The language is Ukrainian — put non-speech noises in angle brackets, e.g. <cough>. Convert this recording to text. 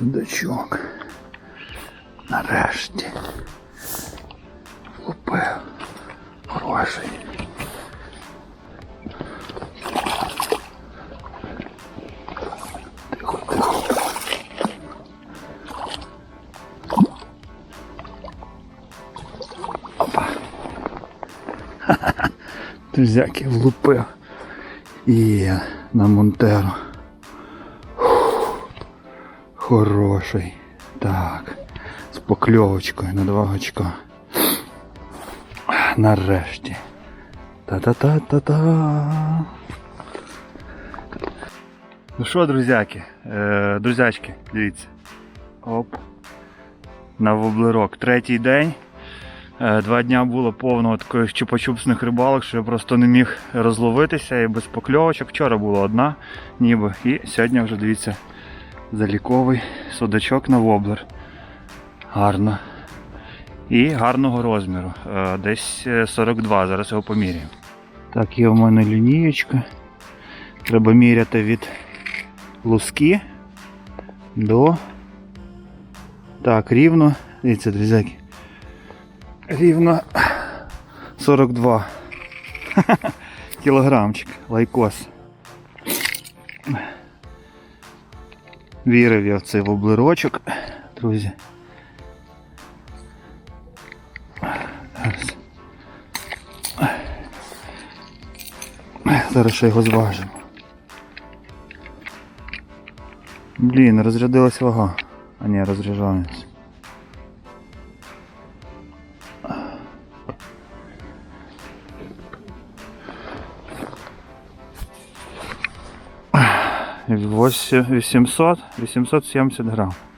Судачок. Нарешті. Лупив. Хороший. Тихо, тихо. Опа. <laughs> Ха-ха-ха. Друзяки влупив. І на Монтеро. Хороший. Так. З покльовочкою на два очка. Нарешті. Та-та-та-та-та. Ну що, друзяки, е, друзячки, дивіться. Оп. На воблерок. Третій день. Е, Два дня було повно таких чупа-чупсних рибалок, що я просто не міг розловитися і без покльовочок. Вчора була одна, ніби. І сьогодні вже дивіться заліковий судачок на воблер. Гарно. І гарного розміру. Е, Десь е, 42, зараз його поміряємо. Так, є в мене лінієчка. Треба міряти від луски до. Так, рівно. Дивіться, друзяки. Рівно 42 <laughs> кілограмчик лайкос. Вірив я в цей воблерочок, друзі. Зараз. Ще його зважимо. Блін, розрядилась вага. А ні, розряджається. 800, 870 грам.